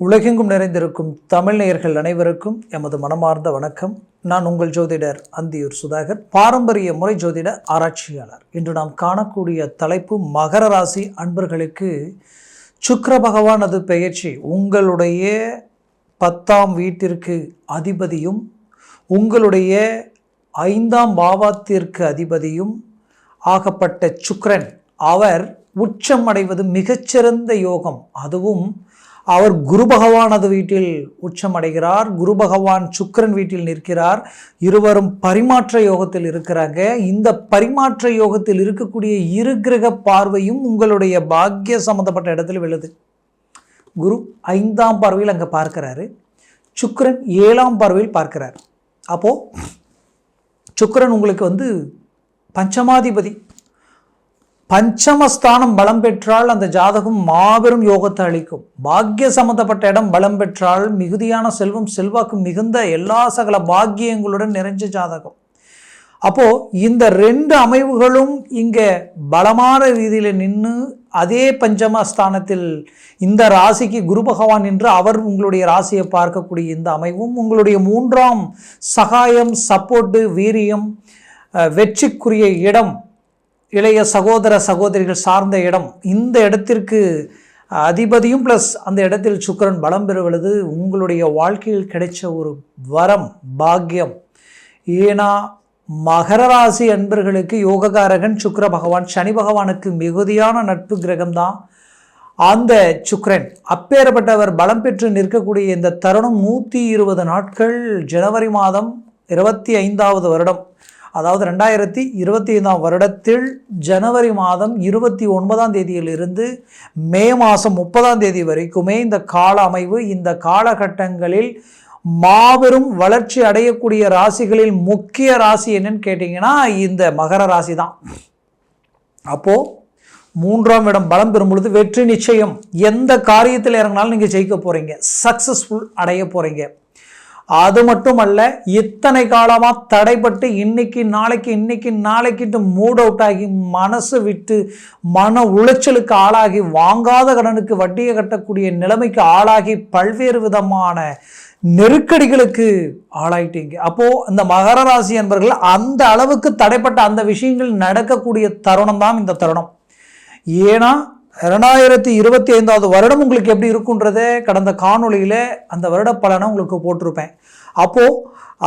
உலகெங்கும் நிறைந்திருக்கும் தமிழ் நேயர்கள் அனைவருக்கும் எமது மனமார்ந்த வணக்கம். நான் உங்கள் ஜோதிடர் அந்தியூர் சுதாகர் பாரம்பரிய முறை ஜோதிட ஆராய்ச்சியாளர். இன்று நாம் காணக்கூடிய தலைப்பு மகர ராசி அன்பர்களுக்கு சுக்கர பகவானது பெயர்ச்சி. உங்களுடைய பத்தாம் வீட்டிற்கு அதிபதியும் உங்களுடைய ஐந்தாம் பாவாத்திற்கு அதிபதியும் ஆகப்பட்ட சுக்ரன் அவர் உச்சம் அடைவது மிகச்சிறந்த யோகம். அதுவும் அவர் குரு பகவானது வீட்டில் உச்சம் அடைகிறார் குரு பகவான் சுக்கிரன் வீட்டில் நிற்கிறார். இருவரும் பரிமாற்ற யோகத்தில் இருக்கிறாங்க. இந்த பரிமாற்ற யோகத்தில் இருக்கக்கூடிய இரு கிரக பார்வையும் உங்களுடைய பாக்கிய சம்மந்தப்பட்ட இடத்துல விழுது. குரு ஐந்தாம் பார்வையில் அங்கே பார்க்கிறாரு. சுக்கிரன் ஏழாம் பார்வையில் பார்க்கிறார். அப்போது சுக்கரன் உங்களுக்கு வந்து பஞ்சமாதிபதி. பஞ்சமஸ்தானம் பலம் பெற்றால் அந்த ஜாதகம் மாபெரும் யோகத்தை அளிக்கும். பாக்கிய சம்பந்தப்பட்ட இடம் பலம் பெற்றால் மிகுதியான செல்வம் செல்வாக்கு மிகுந்த எல்லா சகல பாக்கியங்களுடன் நிறைஞ்ச ஜாதகம். அப்போ இந்த ரெண்டு அமைவுகளும் இங்கே பலமான ரீதியில் நின்று அதே பஞ்சமஸ்தானத்தில் இந்த ராசிக்கு குரு பகவான் என்று அவர் உங்களுடைய ராசியை பார்க்கக்கூடிய இந்த அமைவும் உங்களுடைய மூன்றாம் சகாயம் சப்போர்ட்டு வீரியம் வெற்றிக்குரிய இடம் இளைய சகோதர சகோதரிகள் சார்ந்த இடம். இந்த இடத்திற்கு அதிபதியும் ப்ளஸ் அந்த இடத்தில் சுக்கரன் பலம் பெறுவது உங்களுடைய வாழ்க்கையில் கிடைச்ச ஒரு வரம் பாக்கியம். ஏன்னா மகர ராசி அன்பர்களுக்கு யோககாரகன் சுக்கர பகவான். சனி பகவானுக்கு மிகுதியான நட்பு கிரகம்தான். அந்த சுக்ரன் அப்பேற்பட்டவர் பலம் பெற்று நிற்கக்கூடிய இந்த தருணம் நூற்றி இருபது நாட்கள் ஜனவரி மாதம் இருபத்தி ஐந்தாவது வருடம். அதாவது ரெண்டாயிரத்தி இருபத்தி ஐந்தாம் வருடத்தில் ஜனவரி மாதம் இருபத்தி ஒன்பதாம் தேதியிலிருந்து மே மாதம் முப்பதாம் தேதி வரைக்குமே இந்த கால அமைவு இந்த காலகட்டங்களில் மாபெரும் வளர்ச்சி அடையக்கூடிய ராசிகளில் முக்கிய ராசி என்னன்னு கேட்டிங்கன்னா இந்த மகர ராசி தான் அப்போது மூன்றாம் இடம் பலம் பெறும் பொழுது வெற்றி நிச்சயம். எந்த காரியத்தில் இறங்கினாலும் நீங்கள் ஜெயிக்க போகிறீங்க சக்ஸஸ்ஃபுல் அடைய போகிறீங்க அது மட்டும் அல்ல இத்தனை காலமாக தடைப்பட்டு இன்னைக்கு நாளைக்கு இன்னைக்கு நாளைக்கிட்டு மூட் அவுட் ஆகி மனசு விட்டு மன உளைச்சலுக்கு ஆளாகி வாங்காத கடனுக்கு வட்டியை கட்டக்கூடிய நிலைமைக்கு ஆளாகி பல்வேறு விதமான நெருக்கடிகளுக்கு ஆளாயிட்டீங்க. அப்போது இந்த மகர ராசி என்பவர்கள் அந்த அளவுக்கு தடைப்பட்ட அந்த விஷயங்கள் நடக்கக்கூடிய தருணம் தான் இந்த தருணம். ஏன்னா ரெண்டாயிரத்தி இருபத்தி ஐந்தாவது வருடம் உங்களுக்கு எப்படி இருக்குன்றதே கடந்த காணொளியில் அந்த வருட பலனை உங்களுக்கு போட்டிருப்பேன். அப்போது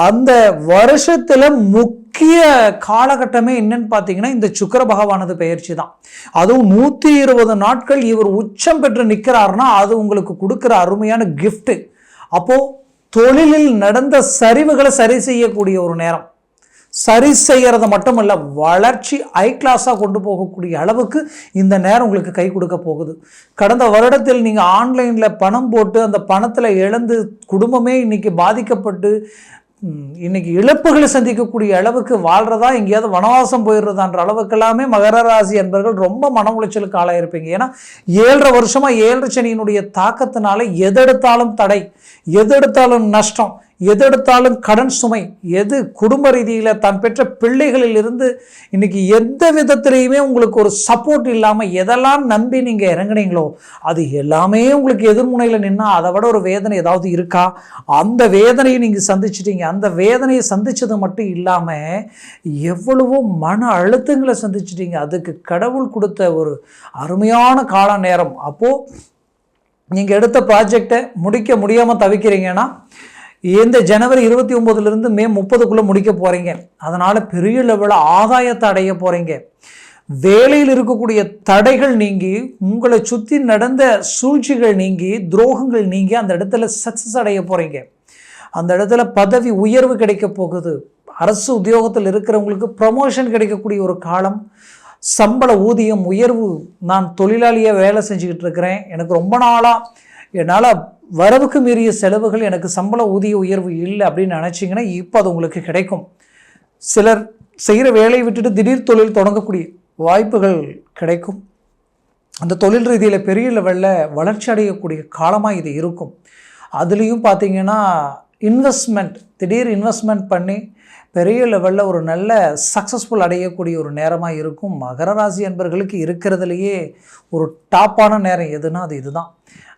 அந்த வருஷத்தில் முக்கிய காலகட்டமே என்னன்னு பார்த்தீங்கன்னா இந்த சுக்கர பகவானது பயிற்சி தான். அதுவும் நூற்றி இருபது நாட்கள் இவர் உச்சம் பெற்று நிற்கிறாருன்னா அது உங்களுக்கு கொடுக்குற அருமையான கிஃப்ட்டு அப்போது தொழிலில் நடந்த சரிவுகளை சரி செய்யக்கூடிய ஒரு நேரம். சரி செய்கிறது மட்டுமல்ல வளர்ச்சி ஐ கிளாஸாக கொண்டு போகக்கூடிய அளவுக்கு இந்த நேரம் உங்களுக்கு கை கொடுக்க போகுது. கடந்த வருடத்தில் நீங்கள் ஆன்லைனில் பணம் போட்டு அந்த பணத்தில் இழந்து குடும்பமே இன்றைக்கி பாதிக்கப்பட்டு இன்றைக்கி இழப்புகளை சந்திக்கக்கூடிய அளவுக்கு வாழ்றதா எங்கேயாவது வனவாசம் போயிடுறதான்ற அளவுக்கெல்லாமே மகர ராசி என்பர்கள் ரொம்ப மன உளைச்சலுக்கு ஆளாயிருப்பீங்க. ஏன்னா ஏழரை வருஷமாக ஏழரை சனியினுடைய தாக்கத்தினால எதெடுத்தாலும் தடை எதெடுத்தாலும் நஷ்டம் எதெடுத்தாலும் கடன் சுமை எது குடும்ப ரீதியில் தான் பெற்ற பிள்ளைகளில் இருந்து இன்னைக்கு எந்த விதத்திலையுமே உங்களுக்கு ஒரு சப்போர்ட் இல்லாமல் எதெல்லாம் நம்பி நீங்கள் இறங்குனீங்களோ அது எல்லாமே உங்களுக்கு எதிர்முனையில் நின்னால் அதை விட ஒரு வேதனை ஏதாவது இருக்கா? அந்த வேதனையை நீங்கள் சந்திச்சிட்டீங்க. அந்த வேதனையை சந்தித்தது மட்டும் இல்லாமல் எவ்வளவோ மன அழுத்தங்களை சந்திச்சிட்டீங்க. அதுக்கு கடவுள் கொடுத்த ஒரு அருமையான கால நேரம். அப்போது நீங்கள் எடுத்த ப்ராஜெக்டை முடிக்க முடியாமல் தவிக்கிறீங்கன்னா இந்த ஜனவரி இருபத்தி ஒம்போதுலேருந்து மே முப்பதுக்குள்ளே முடிக்க போகிறீங்க அதனால் பெரிய லெவலில் ஆதாயத்தை அடைய போகிறீங்க வேலையில் இருக்கக்கூடிய தடைகள் நீங்கி உங்களை சுற்றி நடந்த சூழ்ச்சிகள் நீங்கி துரோகங்கள் நீங்கி அந்த இடத்துல சக்ஸஸ் அடைய போகிறீங்க அந்த இடத்துல பதவி உயர்வு கிடைக்க போகுது. அரசு உத்தியோகத்தில் இருக்கிறவங்களுக்கு ப்ரமோஷன் கிடைக்கக்கூடிய ஒரு காலம். சம்பள ஊதியம் உயர்வு. நான் தொழிலாளியாக வேலை செஞ்சுக்கிட்டு இருக்கிறேன். எனக்கு ரொம்ப நாளாக என்னால் வரவுக்கு மீறிய செலவுகள் எனக்கு சம்பள ஊதிய உயர்வு இல்லை அப்படின்னு நினச்சிங்கன்னா இப்போ அது உங்களுக்கு கிடைக்கும். சிலர் செய்கிற வேலையை விட்டுட்டு திடீர் தொழில் தொடங்கக்கூடிய வாய்ப்புகள் கிடைக்கும். அந்த தொழில் ரீதியில் பெரிய லெவலில் வளர்ச்சி அடையக்கூடிய காலமாக இது இருக்கும். அதுலேயும் பார்த்திங்கன்னா இன்வெஸ்ட்மெண்ட் திடீர் இன்வெஸ்ட்மெண்ட் பண்ணி பெரிய லெவலில் ஒரு நல்ல சக்ஸஸ்ஃபுல் அடையக்கூடிய ஒரு நேரமாக இருக்கும். மகர ராசி அன்பர்களுக்கு இருக்கிறதுலையே ஒரு டாப்பான நேரம் எதுனா அது இதுதான்.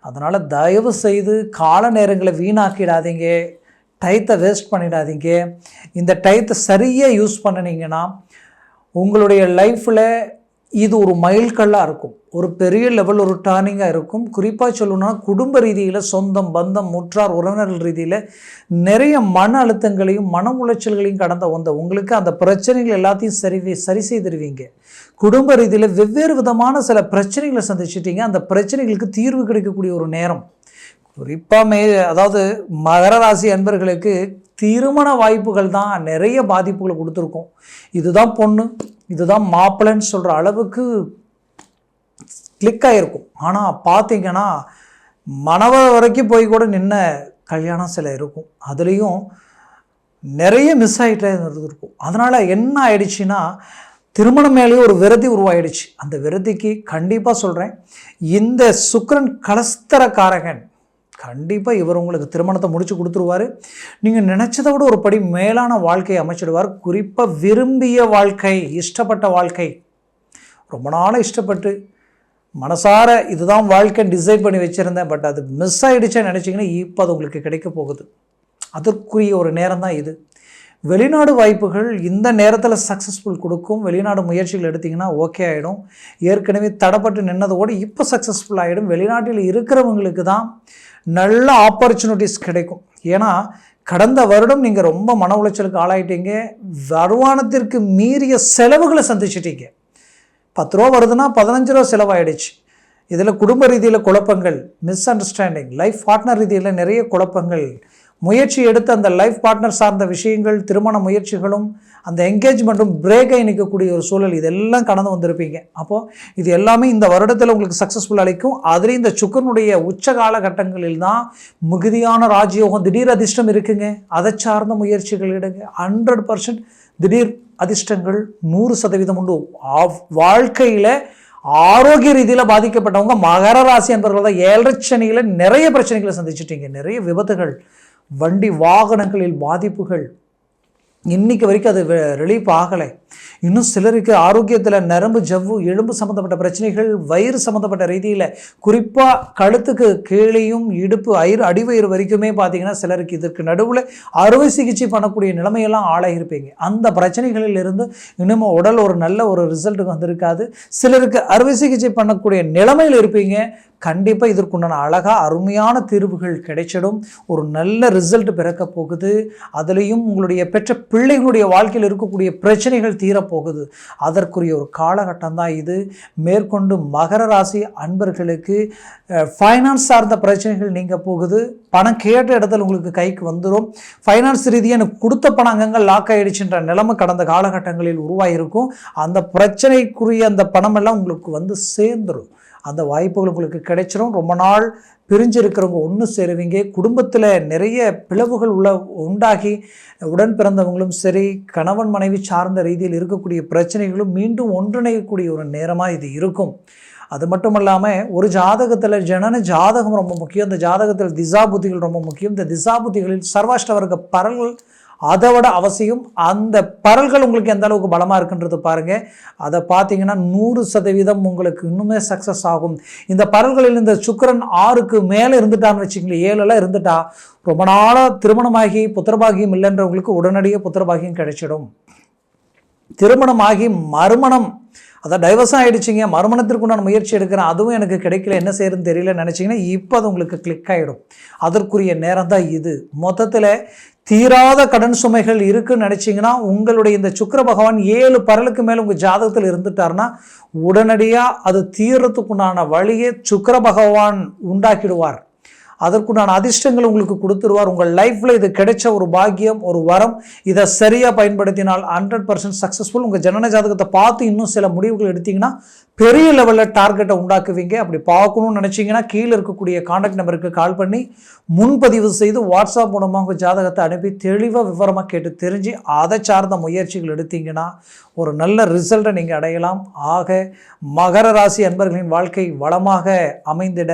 அதனால் தயவு செய்து கால நேரங்களை வீணாக்கிடாதீங்க. டயத்தை வேஸ்ட் பண்ணிடாதீங்க. இந்த டயத்தை சரியாக யூஸ் பண்ணினீங்கன்னா உங்களுடைய லைஃப்பில் இது ஒரு மைல்கல்லாக இருக்கும். ஒரு பெரிய லெவல் ஒரு டேர்னிங்காக இருக்கும். குறிப்பாக சொல்லணும்னா குடும்ப ரீதியில் சொந்தம் பந்தம் முற்றார் உறவினர்கள் ரீதியில் நிறைய மன அழுத்தங்களையும் மன உளைச்சல்களையும் கடந்த வந்த உங்களுக்கு அந்த பிரச்சனைகள் எல்லாத்தையும் சரி சரி செய்திருவீங்க. குடும்ப ரீதியில் வெவ்வேறு விதமான சில பிரச்சனைகளை சந்திச்சிட்டீங்க. அந்த பிரச்சனைகளுக்கு தீர்வு கிடைக்கக்கூடிய ஒரு நேரம். குறிப்பாக மே அதாவது மகர ராசி அன்பர்களுக்கு திருமண வாய்ப்புகள் தான் நிறைய பாதிப்புகளை கொடுத்துருக்கோம். இதுதான் பொண்ணு இதுதான் மாப்பிள்ளைன்னு சொல்கிற அளவுக்கு கிளிக் ஆகிருக்கும் ஆனால் பார்த்தீங்கன்னா மனவ வரைக்கும் போய் கூட நின்ன கல்யாணம் சில இருக்கும். அதுலேயும் நிறைய மிஸ் ஆகிட்டே இருக்கும் அதனால் என்ன ஆயிடுச்சுன்னா திருமணம் மேலேயே ஒரு விரதி உருவாயிடுச்சு. அந்த விரதிக்கு கண்டிப்பாக சொல்கிறேன் இந்த சுக்கரன் கலஸ்தரக்காரகன் கண்டிப்பாக இவர் உங்களுக்கு திருமணத்தை முடித்து கொடுத்துருவார். நீங்கள் நினச்சதை விட ஒரு படி மேலான வாழ்க்கையை அமைச்சிடுவார். குறிப்பாக விரும்பிய வாழ்க்கை இஷ்டப்பட்ட வாழ்க்கை. ரொம்ப நாளாக இஷ்டப்பட்டு மனசார இதுதான் வாழ்க்கை டிசைட் பண்ணி வச்சுருந்தேன். பட் அது மிஸ் ஆகிடுச்சேன்னு நினச்சிங்கன்னா இப்போ அது உங்களுக்கு கிடைக்க போகுது. அதற்குரிய ஒரு நேரம் தான் இது. வெளிநாடு வாய்ப்புகள் இந்த நேரத்தில் சக்ஸஸ்ஃபுல் கொடுக்கும். வெளிநாடு முயற்சிகள் எடுத்திங்கன்னா ஓகே ஆகிடும் ஏற்கனவே தடப்பட்டு நின்னதோடு இப்போ சக்ஸஸ்ஃபுல் ஆகிடும் வெளிநாட்டில் இருக்கிறவங்களுக்கு தான் நல்ல ஆப்பர்ச்சுனிட்டிஸ் கிடைக்கும். ஏன்னா கடந்த வருடம் நீங்கள் ரொம்ப மன உளைச்சலுக்கு ஆளாயிட்டீங்க. வருமானத்திற்கு மீறிய செலவுகளை சந்திச்சிட்டீங்க. பத்து ரூபா வருதுன்னா பதினஞ்சு ரூபா செலவாயிடுச்சு. இதில் குடும்ப ரீதியில் குழப்பங்கள் மிஸ் அண்டர்ஸ்டாண்டிங் லைஃப் பார்ட்னர் ரீதியில் நிறைய குழப்பங்கள். முயற்சி எடுத்து அந்த லைஃப் பார்ட்னர் சார்ந்த விஷயங்கள் திருமண முயற்சிகளும் அந்த என்கேஜ்மெண்ட்டும் பிரேக்கை இணைக்கக்கூடிய நிற்கக்கூடிய ஒரு சூழல் இதெல்லாம் கடந்து வந்திருப்பீங்க. அப்போது இது எல்லாமே இந்த வருடத்தில் உங்களுக்கு சக்ஸஸ்ஃபுல் அளிக்கும். அதுலேயும் இந்த சுக்கரனுடைய உச்ச காலகட்டங்களில் தான் மிகுதியான ராஜயோகம் திடீர் அதிர்ஷ்டம் இருக்குங்க. அதை சார்ந்த முயற்சிகள் எடுங்க. ஹண்ட்ரட் பர்சன்ட் திடீர் அதிர்ஷ்டங்கள் நூறு சதவீதம் உண்டு. வாழ்க்கையில் ஆரோக்கிய ரீதியில் பாதிக்கப்பட்டவங்க மகர ராசி என்பவர்கள் தான் ஏழரை சனியில் நிறைய பிரச்சனைகளை சந்திச்சிட்டீங்க. நிறைய விபத்துகள் வண்டி வாகனங்களில் பாதிப்புகள் இன்னைக்கு வரைக்கும் அது ரிலீஃப் ஆகலை. இன்னும் சிலருக்கு ஆரோக்கியத்தில் நரம்பு ஜவ்வு எலும்பு சம்மந்தப்பட்ட பிரச்சனைகள் வயிறு சம்மந்தப்பட்ட ரீதியில் குறிப்பாக கழுத்துக்கு கீழேயும் இடுப்பு அயிறு அடிவயிறு வரைக்குமே பார்த்தீங்கன்னா சிலருக்கு இதற்கு நடுவில் அறுவை சிகிச்சை பண்ணக்கூடிய நிலைமையெல்லாம் ஆளாகிருப்பீங்க அந்த பிரச்சனைகளில் இருந்து இன்னும் உடல் ஒரு நல்ல ஒரு ரிசல்ட்டுக்கு வந்திருக்காது. சிலருக்கு அறுவை சிகிச்சை பண்ணக்கூடிய நிலைமையில் இருப்பீங்க. கண்டிப்பாக இதற்குண்டான அழகாக அருமையான தீர்வுகள் கிடைச்சிடும். ஒரு நல்ல ரிசல்ட் பிறக்க போகுது. அதுலேயும் உங்களுடைய பெற்ற பிள்ளைகளுடைய வாழ்க்கையில் இருக்கக்கூடிய பிரச்சனைகள் தீரப்போகுது. அதற்குரிய ஒரு காலகட்டம் தான் இது. மேற்கொண்டு மகர ராசி அன்பர்களுக்கு ஃபைனான்ஸ் சார்ந்த பிரச்சனைகள் நீங்கள் போகுது. பணம் கேட்ட இடத்துல உங்களுக்கு கைக்கு வந்துடும் ஃபைனான்ஸ் ரீதியாக எனக்கு கொடுத்த பணம் அங்கங்கே லாக் ஆகிடுச்சுன்ற நிலைமை கடந்த காலகட்டங்களில் உருவாகிருக்கும் அந்த பிரச்சனைக்குரிய அந்த பணமெல்லாம் உங்களுக்கு வந்து சேர்ந்துடும் அந்த வாய்ப்புகள் உங்களுக்கு கிடைச்சிரும். ரொம்ப நாள் பிரிஞ்சு இருக்கிறவங்க ஒன்று சேருவீங்க. குடும்பத்தில் நிறைய பிளவுகள் உள்ள உண்டாகி உடன் பிறந்தவங்களும் சரி கணவன் மனைவி சார்ந்த ரீதியில் இருக்கக்கூடிய பிரச்சனைகளும் மீண்டும் ஒன்றிணையக்கூடிய ஒரு நேரமாக இது இருக்கும். அது மட்டும் இல்லாமல் ஒரு ஜாதகத்தில் ஜனன ஜாதகம் ரொம்ப முக்கியம். இந்த ஜாதகத்தில் திசா புத்திகள் ரொம்ப முக்கியம். இந்த திசா புத்திகளில் சர்வாஷ்டவர்க்க பரல்கள் அதை விட அவசியம் அந்த பரல்கள் உங்களுக்கு எந்த அளவுக்கு பலமாக இருக்குன்றது பாருங்கள் அதை பார்த்தீங்கன்னா நூறு சதவீதம் உங்களுக்கு இன்னுமே சக்ஸஸ் ஆகும். இந்த பரல்களில் இந்த சுக்கரன் ஆறுக்கு மேலே இருந்துட்டான்னு வச்சுங்களேன் ஏழுலாம் இருந்துட்டா ரொம்ப நாளாக திருமணமாகி புத்திரபாகியம் இல்லைன்றவங்களுக்கு உடனடியாக புத்திரபாகியம் கிடைச்சிடும். திருமணமாகி மறுமணம் அதான் டைவர்ஸ் ஆகிடுச்சிங்க மறுமணத்திற்கு நான் முயற்சி எடுக்கிறேன் அதுவும் எனக்கு கிடைக்கல என்ன செய்யறதுன்னு தெரியல நினச்சிங்கன்னா இப்போ அது உங்களுக்கு கிளிக் ஆகிடும் அதற்குரிய நேரம் தான் இது. மொத்தத்தில் தீராத கடன் சுமைகள் இருக்குன்னு நினச்சிங்கன்னா உங்களுடைய இந்த சுக்கர பகவான் ஏழு பரலுக்கு மேலே உங்கள் ஜாதகத்தில் இருந்துட்டார்னா உடனடியாக அது தீரத்துக்குண்டான வழியை சுக்கர பகவான் உண்டாக்கிடுவார். அதற்குண்டான அதிர்ஷ்டங்கள் உங்களுக்கு கொடுத்துருவார். உங்கள் லைஃப்பில் இது கிடைச்ச ஒரு பாக்கியம் ஒரு வரம் இதை சரியாக பயன்படுத்தினால் ஹண்ட்ரட் பர்சன்ட் சக்ஸஸ்ஃபுல் உங்கள் ஜனன ஜாதகத்தை பார்த்து இன்னும் சில முடிவுகள் எடுத்திங்கன்னா பெரிய லெவலில் டார்கெட்டை உண்டாக்குவீங்க. அப்படி பார்க்கணும்னு நினச்சிங்கன்னா கீழே இருக்கக்கூடிய காண்டாக்ட் நம்பருக்கு கால் பண்ணி முன்பதிவு செய்து வாட்ஸ்அப் மூலமாக உங்கள் ஜாதகத்தை அனுப்பி தெளிவாக விவரமாக கேட்டு தெரிஞ்சு அதை சார்ந்த முயற்சிகள் எடுத்தீங்கன்னா ஒரு நல்ல ரிசல்ட்டை நீங்கள் அடையலாம். ஆக மகர ராசி அன்பர்களின் வாழ்க்கை வளமாக அமைந்திட